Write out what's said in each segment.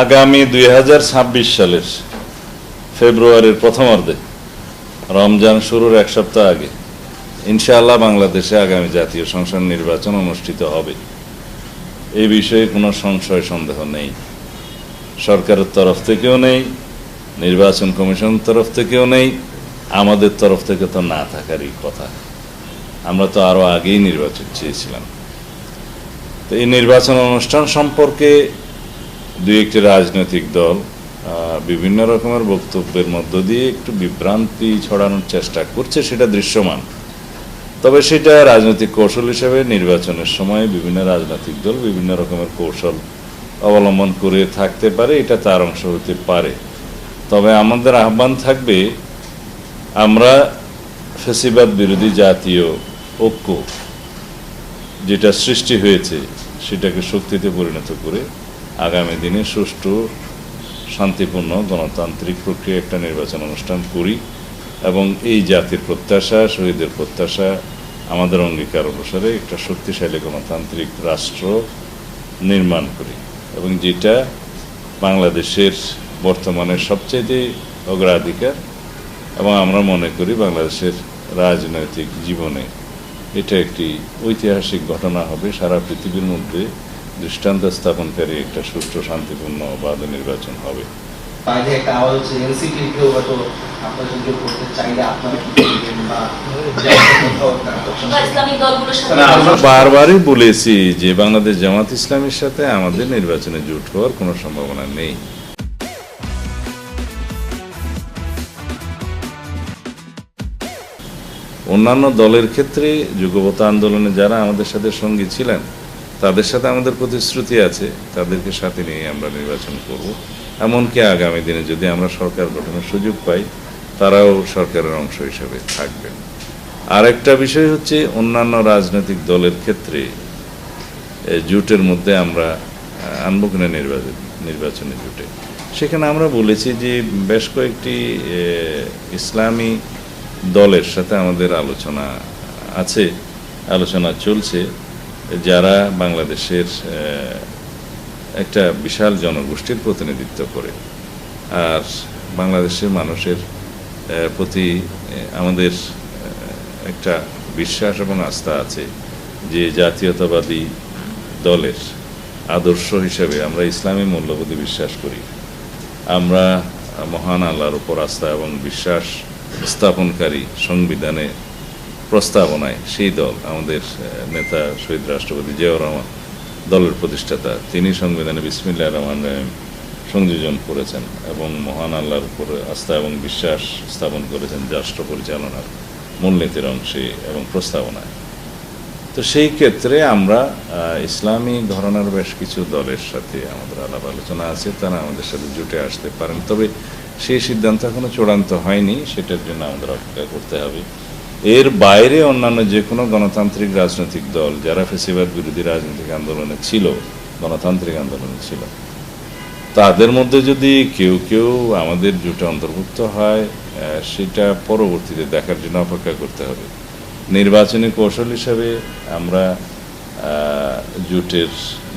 আগামী দুই হাজার ছাব্বিশ সালের ফেব্রুয়ারির প্রথমার্ধে, রমজান শুরুর এক সপ্তাহ আগে, ইনশাআল্লাহ বাংলাদেশে আগামী জাতীয় সংসদ নির্বাচন অনুষ্ঠিত হবে। এই বিষয়ে কোনো সংশয় সন্দেহ নেই। সরকারের তরফ থেকেও নেই, নির্বাচন কমিশন তরফ থেকেও নেই, আমাদের তরফ থেকে তো না থাকারই কথা। আমরা তো আরও আগেই নির্বাচন চেয়েছিলাম। তো এই নির্বাচন অনুষ্ঠান সম্পর্কে দুই একটি রাজনৈতিক দল বিভিন্ন রকমের বক্তব্যের মধ্য দিয়ে একটু বিভ্রান্তি ছড়ানোর চেষ্টা করছে, সেটা দৃশ্যমান। তবে সেটা রাজনৈতিক কৌশল হিসেবে নির্বাচনের সময় বিভিন্ন রাজনৈতিক দল বিভিন্ন রকমের কৌশল অবলম্বন করে থাকতে পারে, এটা তার অংশ হতে পারে। তবে আমাদের আহ্বান থাকবে, আমরা ফেসিবাদ বিরোধী জাতীয় ঐক্য যেটা সৃষ্টি হয়েছে, সেটাকে শক্তিতে পরিণত করে আগামী দিনে সুষ্ঠু, শান্তিপূর্ণ গণতান্ত্রিক প্রক্রিয়া একটা নির্বাচন অনুষ্ঠান করি এবং এই জাতির প্রত্যাশা, শহীদের প্রত্যাশা, আমাদের অঙ্গীকার অনুসারে একটা শক্তিশালী গণতান্ত্রিক রাষ্ট্র নির্মাণ করি এবং যেটা বাংলাদেশের বর্তমানে সবচেয়ে অগ্রাধিকার এবং আমরা মনে করি বাংলাদেশের রাজনৈতিক জীবনে এটা একটি ঐতিহাসিক ঘটনা হবে সারা পৃথিবীর মধ্যে। দৃষ্টান্ত স্থাপনকারী একটা সুষ্ঠু শান্তিপূর্ণ অবাধ নির্বাচন হবে। বাইরে একটা আওয়াজ হচ্ছে এনসিপি কেউ হয়তো আপনার সঙ্গে করতে চাইলে আপনারা কি করবেন বা জামাতের কোথাও একটা option বা ইসলামিক দলগুলোর সাথে না, আমরা বারবারই বলেছি যে বাংলাদেশ জামাত ইসলামের সাথে আমাদের নির্বাচনে জোট হওয়ার কোনো সম্ভাবনা নেই। অন্যান্য দলের ক্ষেত্রে যুগপতা আন্দোলনে যারা আমাদের সাথে সঙ্গী ছিলেন তাদের সাথে আমাদের প্রতিশ্রুতি আছে, তাদেরকে সাথে নিয়ে আমরা নির্বাচন করব। এমনকি আগামী দিনে যদি আমরা সরকার গঠনের সুযোগ পাই, তারাও সরকারের অংশ হিসেবে থাকবেন। আরেকটা বিষয় হচ্ছে অন্যান্য রাজনৈতিক দলের ক্ষেত্রে জোটের মধ্যে আমরা আনব কিনা নির্বাচন, নির্বাচনী জোটে। সেখানে আমরা বলেছি যে বেশ কয়েকটি ইসলামী দলের সাথে আমাদের আলোচনা আছে, আলোচনা চলছে। যারা বাংলাদেশের একটা বিশাল জনগোষ্ঠীর প্রতিনিধিত্ব করে। আর বাংলাদেশের মানুষের প্রতি আমাদের একটা বিশ্বাস এবং আস্থা আছে যে জাতীয়তাবাদী দলের আদর্শ হিসেবে আমরা ইসলামী মূল্যবোধে বিশ্বাস করি। আমরা মহান আল্লাহর উপর আস্থা এবং বিশ্বাস স্থাপনকারী সংবিধানে প্রস্তাবনায় সেই দল, আমাদের নেতা শহীদ রাষ্ট্রপতি জিয়াউর রহমান, দলের প্রতিষ্ঠাতা, তিনি সংবিধানে বিসমিল্লাহ রহমান সংযোজন করেছেন এবং মহান আল্লাহর উপরে আস্থা এবং বিশ্বাস স্থাপন করেছেন রাষ্ট্র পরিচালনার মূলনীতির অংশে এবং প্রস্তাবনায়। তো সেই ক্ষেত্রে আমরা ইসলামী ঘরানার বেশ কিছু দলের সাথে আমাদের আলাপ আলোচনা আছে, তারা আমাদের সাথে জুটে আসতে পারেন। তবে সেই সিদ্ধান্ত এখনও চূড়ান্ত হয়নি, সেটার জন্য আমাদের অপেক্ষা করতে হবে। এর বাইরে অন্যান্য যে কোনো গণতান্ত্রিক রাজনৈতিক দল, যারা ফেসিবাদ বিরোধী রাজনৈতিক আন্দোলনে ছিল, গণতান্ত্রিক আন্দোলনে ছিল, তাদের মধ্যে যদি কেউ কেউ আমাদের জোটে অন্তর্ভুক্ত হয় সেটা পরবর্তীতে দেখার জন্য অপেক্ষা করতে হবে। নির্বাচনী কৌশল হিসাবে আমরা জোটের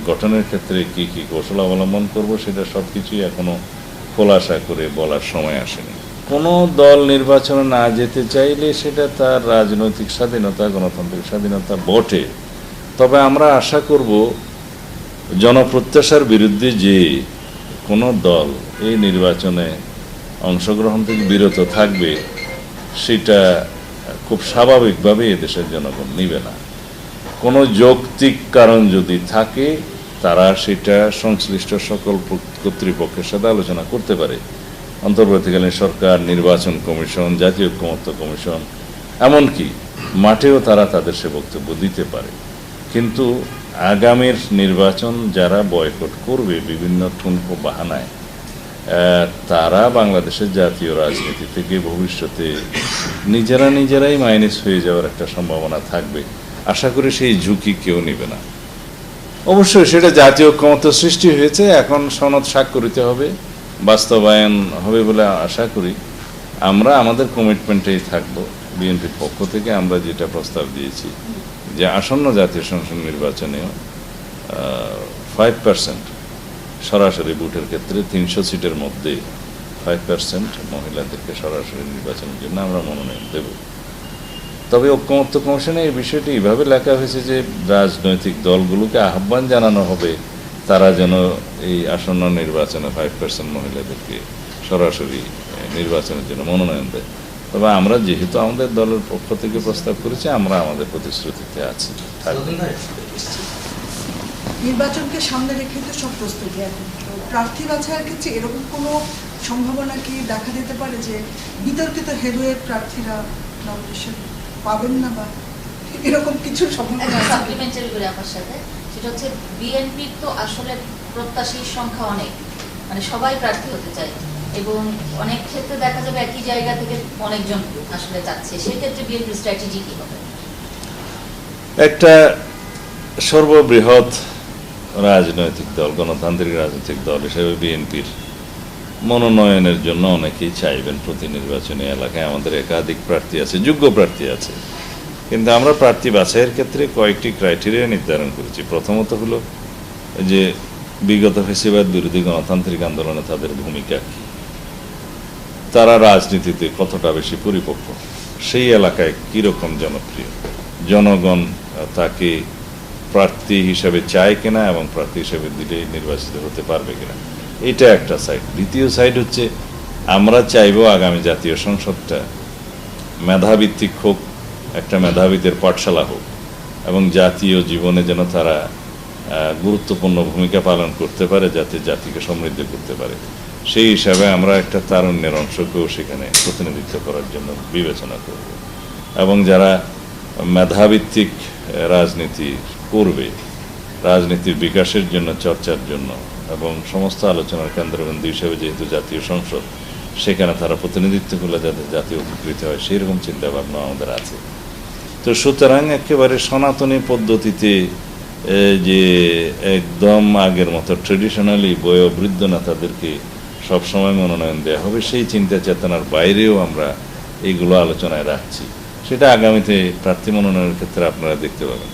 গঠনের ক্ষেত্রে কি কি কৌশল অবলম্বন করব, সেটা সব কিছুই এখনও খোলাসা করে বলার সময় আসেনি। কোনো দল নির্বাচনে না যেতে চাইলে সেটা তার রাজনৈতিক স্বাধীনতা, গণতান্ত্রিক স্বাধীনতা বটে। তবে আমরা আশা করব, জনপ্রত্যাশার বিরুদ্ধে যে কোনো দল এই নির্বাচনে অংশগ্রহণ থেকে বিরত থাকবে, সেটা খুব স্বাভাবিকভাবে এদেশের জনগণ নিবে না। কোনো যৌক্তিক কারণ যদি থাকে, তারা সেটা সংশ্লিষ্ট সকল কর্তৃপক্ষের সাথে আলোচনা করতে পারে। অন্তর্বর্তীকালীন সরকার, নির্বাচন কমিশন, জাতীয় ঐক্যমত্য কমিশন, এমনকি মাঠেও তারা তাদের সে বক্তব্য দিতে পারে। কিন্তু আগামীর নির্বাচন যারা বয়কট করবে বিভিন্ন ঠুনকো বাহানায় তারা বাংলাদেশের জাতীয় রাজনীতি থেকে ভবিষ্যতে নিজেরা নিজেরাই মাইনাস হয়ে যাওয়ার একটা সম্ভাবনা থাকবে। আশা করি সেই ঝুঁকি কেউ নেবে না। অবশ্যই সেটা জাতীয় ক্ষমতা সৃষ্টি হয়েছে, এখন সনদ স্বাক্ষরিত হবে। বাস্তবায়ন হবে বলে আশা করি। আমরা আমাদের কমিটমেন্টেই থাকব। বিএনপির পক্ষ থেকে আমরা যেটা প্রস্তাব দিয়েছি, যে আসন্ন জাতীয় সংসদ নির্বাচনেও ফাইভ পার্সেন্ট সরাসরি ভোটের ক্ষেত্রে তিনশো সিটের মধ্যে ফাইভ পার্সেন্ট মহিলাদেরকে সরাসরি নির্বাচনের জন্য আমরা মনোনয়ন দেব। তবে ঐক্যমত্য কমিশনে এই বিষয়টি এইভাবে লেখা হয়েছে যে রাজনৈতিক দলগুলোকে আহ্বান জানানো হবে তারা যেন এই আসন্ন নির্বাচনে ফাইভ পার্সেন্ট মহিলাদেরকে সরাসরি নির্বাচনের জন্য মনোনয়ন দেয়। তবে আমরা যেহেতু আমাদের দলের পক্ষ থেকে প্রস্তাব করেছি আমরা আমাদের প্রতিশ্রুতিতে আছি। নির্বাচনকে সামনে রেখে তো সব প্রস্তুতি এখন। প্রার্থী বাছাইয়ের ক্ষেত্রে এরকম কোনো সম্ভাবনা কি দেখা দিতে পারে যে বিতর্কিত হেরুয়ে প্রার্থীরা নমিনেশন পাবেন না বা এরকম কিছু সম্ভাবনা আছে? সেটা হচ্ছে বিএনপির তো আসলে প্রত্যাশীর সংখ্যা অনেক। মানে সবাই প্রার্থী হতে চায়। এবং অনেক ক্ষেত্রে দেখা যাবে একই জায়গা থেকে অনেকজন আসলে সেক্ষেত্রে বিএনপির স্ট্র্যাটেজি হবে? একটা সর্ববৃহৎ রাজনৈতিক দল, গণতান্ত্রিক রাজনৈতিক দল হিসেবে বিএনপির মনোনয়নের জন্য অনেকেই চাইবেন প্রতি নির্বাচনী এলাকায়। আমাদের একাধিক প্রার্থী আছে, যোগ্য প্রার্থী আছে। কিন্তু আমরা প্রার্থী বাছাইয়ের ক্ষেত্রে কয়েকটি ক্রাইটেরিয়া নির্ধারণ করেছি। প্রথমত হলো যে বিগত ফেসিবাদ বিরোধী গণতান্ত্রিক আন্দোলনে তাদের ভূমিকা কী? তারা রাজনীতিতে কতটা বেশি পরিপক্ক? সেই এলাকায় কীরকম জনপ্রিয়? জনগণ তাকে প্রার্থী হিসাবে চায় কিনা এবং প্রার্থী হিসাবে দিলে নির্বাচিত হতে পারবে কিনা? এটা একটা সাইড দ্বিতীয় সাইড হচ্ছে, আমরা চাইব আগামী জাতীয় সংসদটা মেধাভিত্তিক হোক একটা মেধাবীদের পাঠশালা হোক, এবং জাতীয় জীবনে যেন তারা গুরুত্বপূর্ণ ভূমিকা পালন করতে পারে, যাতে জাতিকে সমৃদ্ধ করতে পারে। সেই হিসাবে আমরা একটা তারুণ্যের অংশকেও সেখানে প্রতিনিধিত্ব করার জন্য বিবেচনা করব। এবং যারা মেধাভিত্তিক রাজনীতি করবে, রাজনীতির বিকাশের জন্য, চর্চার জন্য, এবং সমস্ত আলোচনার কেন্দ্রবিন্দু হিসেবে যেহেতু জাতীয় সংসদ সেখানে তারা প্রতিনিধিত্ব করলে যাতে জাতীয় উপকৃত হয় সেই রকম চিন্তাভাবনা আমাদের আছে। তো সুতরাং একেবারে সনাতনী পদ্ধতিতে যে একদম আগের মতো ট্রেডিশনালি বয়োবৃদ্ধ নেতাদেরকে সবসময় মনোনয়ন দেওয়া হবে, সেই চিন্তা চেতনার বাইরেও আমরা এইগুলো আলোচনায় রাখছি। সেটা আগামীতে প্রার্থী মনোনয়নের ক্ষেত্রে আপনারা দেখতে পাবেন।